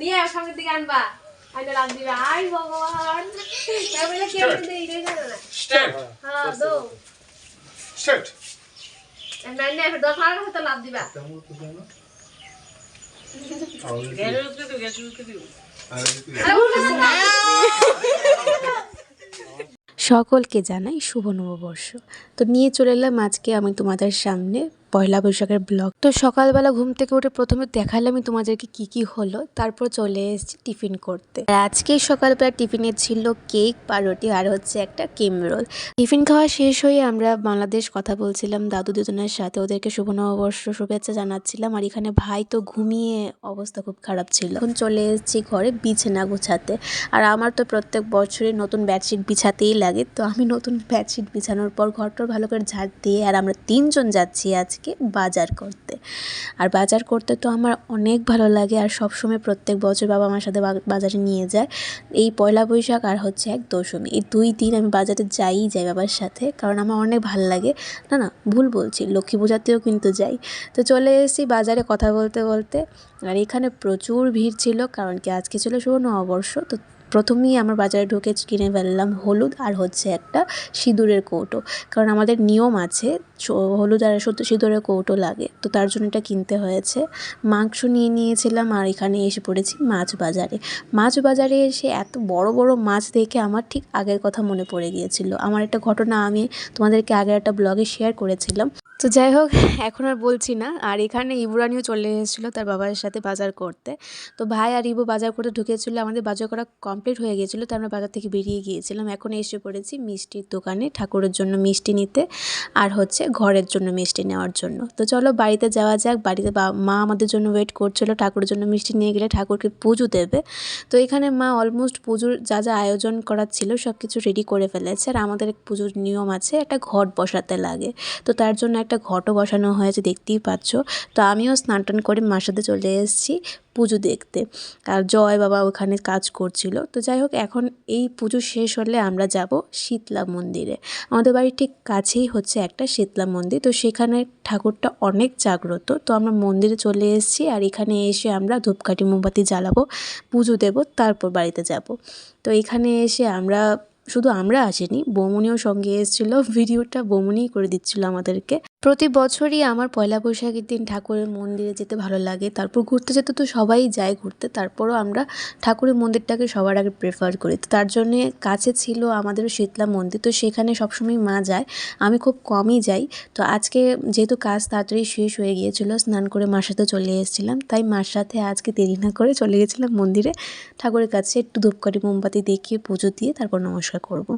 নিয়ে সামনের দিকে আনবা আইনা লাভ দিবা আই ভগবান তারপরে কেমন দেই রে জানো না Stand. হ্যাঁ দো. নাই নাই দশ মার হাতে লাভ দিবা সকলকে জানাই শুভ নববর্ষ। তো নিয়ে চলে এলাম আজকে আমি তোমাদের সামনে পয়লা বৈশাখের ব্লগ। তো সকালবেলা ঘুম থেকে উঠে প্রথমে দেখালাম আমি তোমাদেরকে কি কি হলো, তারপর চলে এসেছি টিফিন করতে। আর আজকে সকালবেলা টিফিনে ছিল কেক, পাউরুটি আর হচ্ছে একটা কিম রোল। টিফিন খাওয়া শেষ হয়ে আমরা বাংলাদেশ কথা বলছিলাম দাদু দুজনের সাথে, ওদেরকে শুভ নববর্ষ শুভেচ্ছা জানাচ্ছিলাম। আর এখানে ভাই তো ঘুমিয়ে অবস্থা খুব খারাপ ছিল। এখন চলে এসেছি ঘরে বিছানা গোছাতে। আর আমার তো প্রত্যেক বছরে নতুন বেডশিট বিছাতেই লাগে। তো আমি নতুন বেডশিট বিছানোর পর ঘরটা ভালো করে ঝাড় দিয়ে, আর আমরা তিনজন যাচ্ছি আজকে। বাজার করতে। আর বাজার করতে তো আমার অনেক ভালো লাগে আর সবসময় প্রত্যেক বছর বাবা আমার সাথে বাজারে নিয়ে যায়। এই পয়লা বৈশাখ আর হচ্ছে এক দশমী। এই দুই দিন আমি বাজারে যাই যাই বাবার সাথে কারণ আমার অনেক ভালো লাগে। না না, ভুল বলছি, লক্ষ্মী পূজাতেও কিন্তু যাই। তো চলে এসেছি বাজারে কথা বলতে বলতে। আর এখানে প্রচুর ভিড় ছিল কারণ কি আজকে ছিল শুভ নববর্ষ, তো প্রথমেই আমার বাজারে ঢুকে কিনে ফেললাম হলুদ আর হচ্ছে একটা সিঁদুরের কৌটো। কারণ আমাদের নিয়ম আছে হলুদ আর শুধু সিঁদুরের কৌটো লাগে। তো তার জন্য এটা কিনতে হয়েছে। মাংস নিয়ে নিয়েছিলাম আর এখানে এসে পড়েছি মাছ বাজারে। মাছ বাজারে এসে এত বড় বড় মাছ দেখে আমার ঠিক আগের কথা মনে পড়ে গিয়েছিল। আমার একটা ঘটনা আমি তোমাদেরকে আগের একটা ব্লগে শেয়ার করেছিলাম। তো যাই হোক, এখন আর বলছি না। আর এখানে ইবরানিও চলে এসেছিল তার বাবার সাথে বাজার করতে। তো ভাই আর ইবু বাজার করতে ঢুকেছিল, আমাদের বাজার করা কমপ্লিট হয়ে গিয়েছিল তো আমরা বাজার থেকে বেরিয়ে গিয়েছিলাম। এখন এসে পড়েছি মিষ্টির দোকানে ঠাকুরের জন্য মিষ্টি নিতে আর হচ্ছে ঘরের জন্য মিষ্টি নেওয়ার জন্য। তো চলো বাড়িতে যাওয়া যাক, বাড়িতে মা আমাদের জন্য ওয়েট করছিল, ঠাকুরের জন্য মিষ্টি নিয়ে গেলে ঠাকুরকে পুজো দেবে। তো এখানে মা অলমোস্ট পুজোর যা যা আয়োজন করার ছিল সব কিছু রেডি করে ফেলেছে। আর আমাদের পুজোর নিয়ম আছে, একটা ঘট বসাতে লাগে। তো তার জন্য একটা ঘটও বসানো হয়েছে, দেখতেই পাচ্ছ। তো আমিও স্নান টান করে মার সাথে চলে এসেছি পুজো দেখতে। আর জয় বাবা ওখানে কাজ করছিল। তো যাই হোক, এখন এই পুজো শেষ হলে আমরা যাব শীতলা মন্দিরে। আমাদের বাড়ির ঠিক কাছেই হচ্ছে একটা শীতলা মন্দির। তো সেখানে ঠাকুরটা অনেক জাগ্রত। তো আমরা মন্দিরে চলে এসেছি আর এখানে এসে আমরা ধূপকাঠি, মোমবাতি জ্বালাবো, পুজো দেব, তারপর বাড়িতে যাব। তো এখানে এসে আমরা, শুধু আমরা আসিনি, বৌমনিও সঙ্গে এসেছিল। ভিডিওটা বৌমনিই করে দিচ্ছিল আমাদেরকে। প্রতি বছরই আমার পয়লা বৈশাখের দিন ঠাকুরের মন্দিরে যেতে ভালো লাগে। তারপর ঘুরতে যেতে তো সবাই যায় ঘুরতে। তারপরও আমরা ঠাকুরের মন্দিরটাকে সবার আগে প্রেফার করি। তো তার জন্যে কাছে ছিল আমাদেরও শীতলা মন্দির। তো সেখানে সবসময় মা যায়। আমি খুব কমই যাই। তো আজকে যেহেতু কাজ তাড়াতাড়ি শেষ হয়ে গিয়েছিল, স্নান করে মার সাথে চলে এসেছিলাম। তাই মার সাথে আজকে দেরি না করে চলে গেছিলাম মন্দিরে। ঠাকুরের কাছে একটু ধূপকাঠি, মোমবাতি দেখিয়ে পুজো দিয়ে তারপর নমস্কার করব।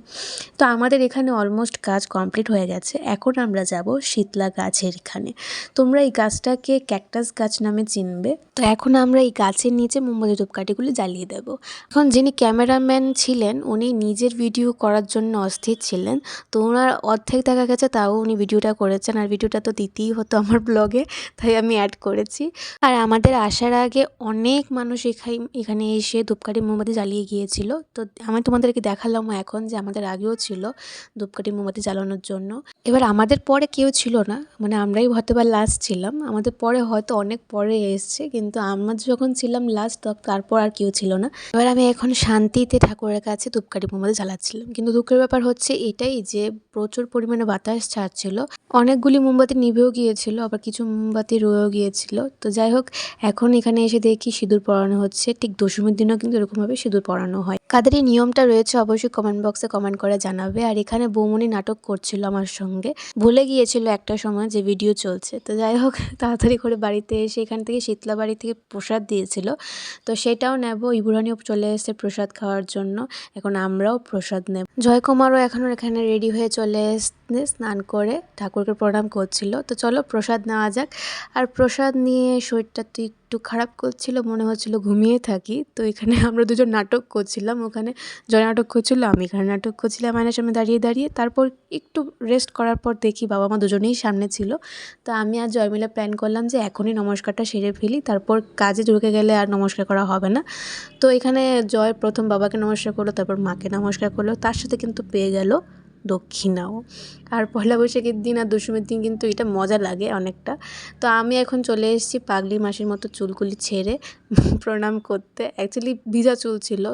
তো আমাদের এখানে অলমোস্ট কাজ কমপ্লিট হয়ে গেছে। এখন আমরা যাব শীতলা গাছের এখানে। তোমরা এই গাছটাকে ক্যাকটাস গাছ নামে চিনবে। তো এখন আমরা এই গাছের নিচে মোমবাতি ধূপকাঠিগুলি জ্বালিয়ে দেব। এখন যিনি ক্যামেরাম্যান ছিলেন, উনি নিজের ভিডিও করার জন্য অস্থির ছিলেন। তো ওনার অর্ধেক দেখা গেছে, তাও উনি ভিডিওটা করেছেন। আর ভিডিওটা তো দিতেই হতো আমার ব্লগে, তাই আমি অ্যাড করেছি। আর আমাদের আসার আগে অনেক মানুষ এখানে এখানে এসে ধূপকাঠি মোমবাতি জ্বালিয়ে গিয়েছিল। তো আমি তোমাদেরকে দেখালাম এখন যে আমাদের আগেও ছিল ধূপকাঠি মোমবাতি জ্বালানোর জন্য। এবার আমাদের পরে কেউ ছিল না মানে আমরাই হয়তো বা লাস্ট ছিলাম। আমাদের পরে হয়তো অনেক পরে এসছে, কিন্তু আমরা যখন ছিলাম লাস্ট তখন তারপর আর কেউ ছিল না। এবার আমি এখন শান্তিতে ঠাকুরের কাছে ধূপকাঠি মোমবাতি জ্বালাচ্ছিলাম। কিন্তু দুঃখের ব্যাপার হচ্ছে এটাই যে, প্রচুর পরিমাণে বাতাস ছাড়ছিল। অনেকগুলি মোমবাতি নিভেও গিয়েছিল, আবার কিছু মোমবাতি রয়েও গিয়েছিল। তো যাই হোক, এখন এখানে এসে দেখি সিঁদুর পরানো হচ্ছে। ঠিক দশমীর দিনও কিন্তু এরকমভাবে সিঁদুর পরানো হয়। কাদের এই নিয়মটা রয়েছে অবশ্যই কমেন্ট বক্সে কমেন্ট করে জানাবে। আর এখানে বৌমনি নাটক করছিল আমার সঙ্গে। ভুলে গিয়েছিল একটা সময় যে ভিডিও চলছে। তো যাই হোক, তাড়াতাড়ি করে বাড়িতে এসে এখান থেকে শীতলা বাড়ি থেকে প্রসাদ দিয়েছিল। তো সেটাও নেব। ইবুরানিও চলে এসেছে প্রসাদ খাওয়ার জন্য। এখন আমরাও প্রসাদ নেব। জয়কুমারও এখনও এখানে রেডি হয়ে চলে এসে স্নান করে। ঠাকুরকে প্রণাম করছিল। তো চলো প্রসাদ নেওয়া যাক। আর প্রসাদ নিয়ে শরীরটা তো একটু খারাপ করছিল, মনে হচ্ছিল ঘুমিয়ে থাকি। তো এখানে আমরা দুজন নাটক করছিলাম। ওখানে জয় নাটক করছিল, আমি এখানে নাটক করছিলাম, আয়নার সামনে দাঁড়িয়ে দাঁড়িয়ে। তারপর একটু রেস্ট করার পর দেখি বাবা মা দুজনেই সামনে ছিল। তো আমি আর জয় মিলে প্ল্যান করলাম যে এখনই নমস্কারটা সেরে ফেলি। তারপর কাজে ঢুকে গেলে আর নমস্কার করা হবে না। তো এখানে জয় প্রথম বাবাকে নমস্কার করল, তারপর মাকে নমস্কার করল। তার সাথে কিন্তু পেয়ে গেল। দক্ষিণাও। আর পয়লা বৈশাখের দিন আর দশমীর দিন কিন্তু এটা মজা লাগে অনেকটা। তো আমি এখন চলে এসেছি পাগলি মাসির মতো চুলগুলি ছেড়ে প্রণাম করতে। অ্যাকচুয়ালি ভিজা চুল ছিল।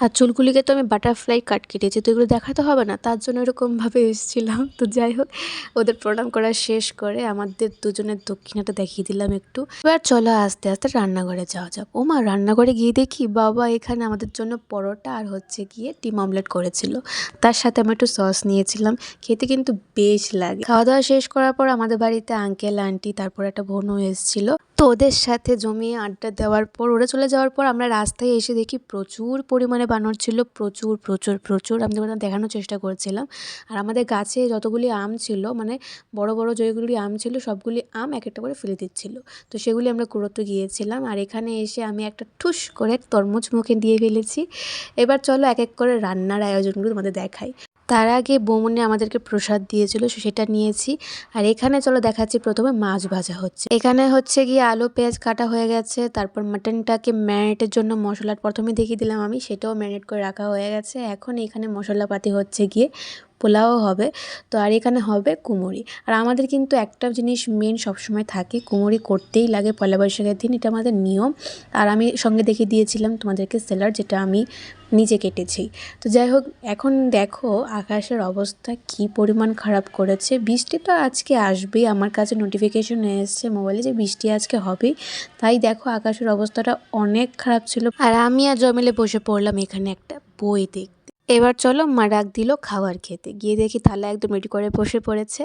আর চুলগুলিকে তো আমি বাটারফ্লাই কাট কেটেছি, তো এগুলো দেখাতে হবে না। তার জন্য এরকমভাবে এসেছিলাম। তো যাই হোক, ওদের প্রণাম করা শেষ করে আমাদের দুজনের দক্ষিণাটা দেখিয়ে দিলাম একটু। এবার চলো আস্তে আস্তে রান্নাঘরে যাওয়া যাক। ও মা রান্নাঘরে গিয়ে দেখি বাবা এখানে আমাদের জন্য পরোটা আর হচ্ছে গিয়ে ডিম অমলেট করেছিল। তার সাথে আমি একটু সস নিয়েছিলাম। খেতে কিন্তু বেশ লাগে। খাওয়া দাওয়া শেষ করার পর আমাদের বাড়িতে আঙ্কেল আন্টি তারপর একটা বোনও এসেছিল। তো ওদের সাথে জমিয়ে আড্ডা দেওয়ার পর, ওরা চলে যাওয়ার পর আমরা রাস্তায় এসে দেখি প্রচুর পরিমাণে বানর ছিল প্রচুর প্রচুর প্রচুর। আমি তোমাদের দেখানোর চেষ্টা করেছিলাম। আর আমাদের গাছে যতগুলি আম ছিল মানে বড় বড় যেগুলি আম ছিল, সবগুলি আম এক একটা করে ফেলে দিচ্ছিল। তো সেগুলি আমরা কুড়োতে গিয়েছিলাম। আর এখানে এসে আমি একটা ঠুস করে তরমুজ মুখে দিয়ে ফেলেছি। এবার চলো এক এক করে রান্নার আয়োজনগুলো তোমাদের দেখাই। তার আগে বৌমনি আমাদেরকে প্রসাদ দিয়েছিল সেটা নিয়েছি। আর এখানে চলো দেখাচ্ছি প্রথমে মাছ ভাজা হচ্ছে। এখানে হচ্ছে গিয়ে আলু, পেঁয়াজ কাটা হয়ে গেছে, তারপর মাটনটাকে ম্যারিনেটের জন্য মশলা প্রথমে দেখিয়ে দিলাম আমি, সেটাও ম্যারিনেট করে রাখা হয়ে গেছে। এখন এখানে মশলাপাতি হচ্ছে গিয়ে পোলাও হবে, তো আর এখানে হবে কুমড়ি। আর আমাদের কিন্তু একটা জিনিস মেন সবসময় থাকে, কুমড়ি করতেই লাগে পয়লা বৈশাখের দিন, এটা আমাদের নিয়ম। আর আমি সঙ্গে দেখিয়ে দিয়েছিলাম তোমাদেরকে সেলার যেটা আমি নিজে কেটেছি। তো যাই হোক, এখন দেখো আকাশের অবস্থা কি পরিমাণ খারাপ করেছে। বৃষ্টি তো আজকে আসবেই, আমার কাছে নোটিফিকেশন এসেছে মোবাইলে যে বৃষ্টি আজকে হবেই। তাই দেখো আকাশের অবস্থাটা অনেক খারাপ ছিল। আর আমি আর জমিলে বসে পড়লাম এখানে একটা বই দেখতে। এবার চলো মা ডাক দিল খাবার খেতে। গিয়ে দেখি থালা একদম রেডি করে বসে পড়েছে।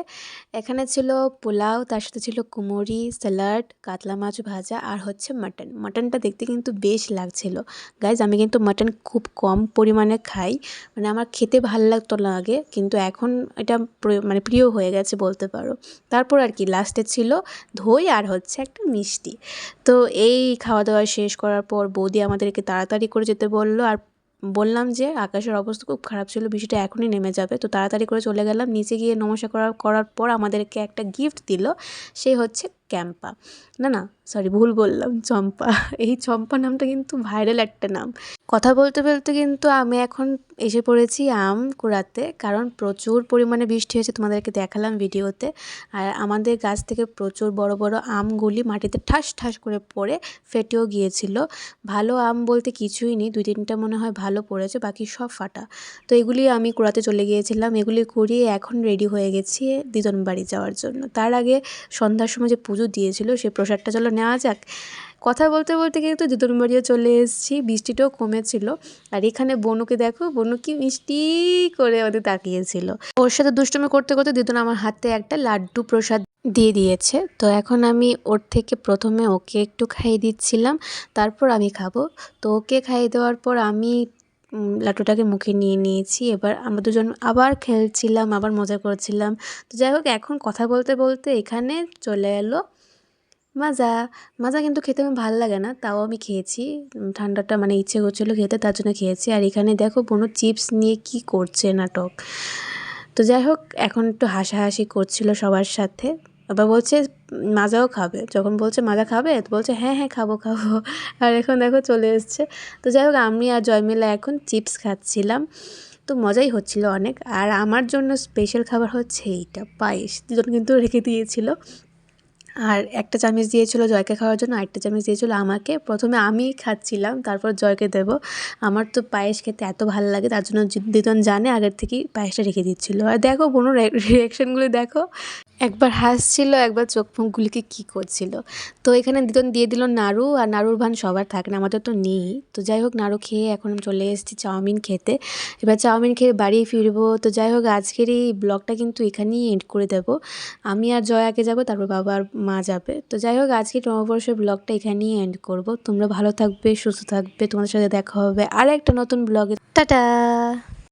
এখানে ছিল পোলাও, তার সাথে ছিল কুমড়ি স্যালাড কাতলা মাছ ভাজা আর হচ্ছে মাটন মাটনটা দেখতে কিন্তু বেশ লাগছিল। গাইজ আমি কিন্তু মাটন খুব কম পরিমাণে খাই। মানে আমার খেতে ভালো লাগতো না আগে কিন্তু এখন এটা মানে প্রিয় হয়ে গেছে বলতে পারো। তারপর আর কি লাস্টে ছিল দই আর হচ্ছে একটা মিষ্টি। তো এই খাওয়া দাওয়া শেষ করার পর বৌদি আমাদেরকে তাড়াতাড়ি করে যেতে বলল আর বললাম যে আকাশের অবস্থা খুব খারাপ ছিল বৃষ্টিটা এখনই নেমে যাবে। তো তাড়াতাড়ি করে চলে গেলাম, নিচে গিয়ে নমস্কার করার করার পর আমাদেরকে একটা গিফট দিল, সে হচ্ছে ক্যাম্পা না না সরি ভুল বললাম, চম্পা। এই চম্পা নামটা কিন্তু ভাইরাল একটা নাম। কথা বলতে বলতে কিন্তু আমি এখন এসে পড়েছি আম কুড়াতে, কারণ প্রচুর পরিমাণে বৃষ্টি হয়েছে, তোমাদেরকে দেখালাম ভিডিওতে। আর আমাদের গাছ থেকে প্রচুর বড় বড় আমগুলি মাটিতে ঠাস ঠাস করে পড়ে ফেটেও গিয়েছিল। ভালো আম বলতে কিছুই নেই, দুই তিনটা মনে হয় ভালো পড়েছে, বাকি সব ফাটা। তো এগুলি আমি কুড়াতে চলে গিয়েছিলাম, এগুলি কুড়িয়ে এখন রেডি হয়ে গেছি দিদন বাড়ি যাওয়ার জন্য। তার আগে সন্ধ্যার সময় যে পুজো দিয়েছিল, সে প্রসাদটা চলো নেওয়া যাক। কথা বলতে বলতে কিন্তু দিদন বাড়িও চলে এসেছি, বৃষ্টিটাও কমেছিল। আর এখানে বনুকে দেখো, বনু কি মিষ্টি করে ওদের তাকিয়েছিল। ওর সাথে দুষ্টুমি করতে করতে দিদন আমার হাতে একটা লাড্ডু প্রসাদ দিয়ে দিয়েছে। তো এখন আমি ওর থেকে প্রথমে ওকে একটু খাইয়ে দিচ্ছিলাম, তারপর আমি খাব। তো ওকে খাইয়ে দেওয়ার পর আমি লাড্ডুটাকে মুখে নিয়ে নিয়েছি। এবার আমরা দুজন আবার খেলছিলাম, আবার মজা করছিলাম। তো যাই হোক, এখন কথা বলতে বলতে এখানে চলে এলো মাজা। মাজা কিন্তু খেতে আমার ভালো লাগে না, তাও আমি খেয়েছি। ঠান্ডাটা মানে ইচ্ছে করছিল খেতে, তার জন্য খেয়েছি। আর এখানে দেখো বোনো চিপস নিয়ে কি করছে নাটক। তো যাই হোক, এখন একটু হাসাহাসি করছিল সবার সাথে। আবার বলছে, মাজাও খাবে। যখন বলছে, মাজা খাবে? তো বলছে হ্যাঁ হ্যাঁ খাব খাব। আর এখন দেখো চলে এসছে। তো যাই হোক, আমি আর জয়মিলা এখন চিপস খাচ্ছিলাম। তো মজাই হচ্ছিল অনেক। আর আমার জন্য স্পেশাল খাবার হচ্ছে এইটা, পায়েস। দুজন কিন্তু রেখে দিয়েছিল। আর একটা চামচ দিয়েছিল জয়কে খাওয়ার জন্য, আরেকটা চামচ দিয়েছিল আমাকে। প্রথমে আমি খাচ্ছিলাম, তারপর জয়কে দেব। আমার তো পায়েস খেতে এত ভালো লাগে, তার জন্য দিদন জানে, আগের থেকেই পায়েসটা রেখে দিচ্ছিল। আর দেখো, কোনো রিয়াকশানগুলো দেখো। একবার হাসছিল, একবার চোখ মুখগুলিকে কী করছিল। তো এখানে দিদন দিয়ে দিল নাড়ু, আর নাড়ুর ভান সবার থাকে না, আমাদের তো নেই। তো যাই হোক, নাড়ু খেয়ে এখন চলে এসেছি চাউমিন খেতে। এবার চাউমিন খেয়ে বাড়ি ফিরবো। তো যাই হোক, আজকের এই ব্লগটা কিন্তু এখানেই এন্ড করে দেব। আমি আর জয় আগে যাব, তারপর বাবা আর মা যাবে। তো যাই হোক, আজকে নববর্ষের ব্লগটা এখানেই এন্ড করব। তোমরা ভালো থাকবে, সুস্থ থাকবে। তোমাদের সাথে দেখা হবে আর একটা নতুন ব্লগে। টাটা!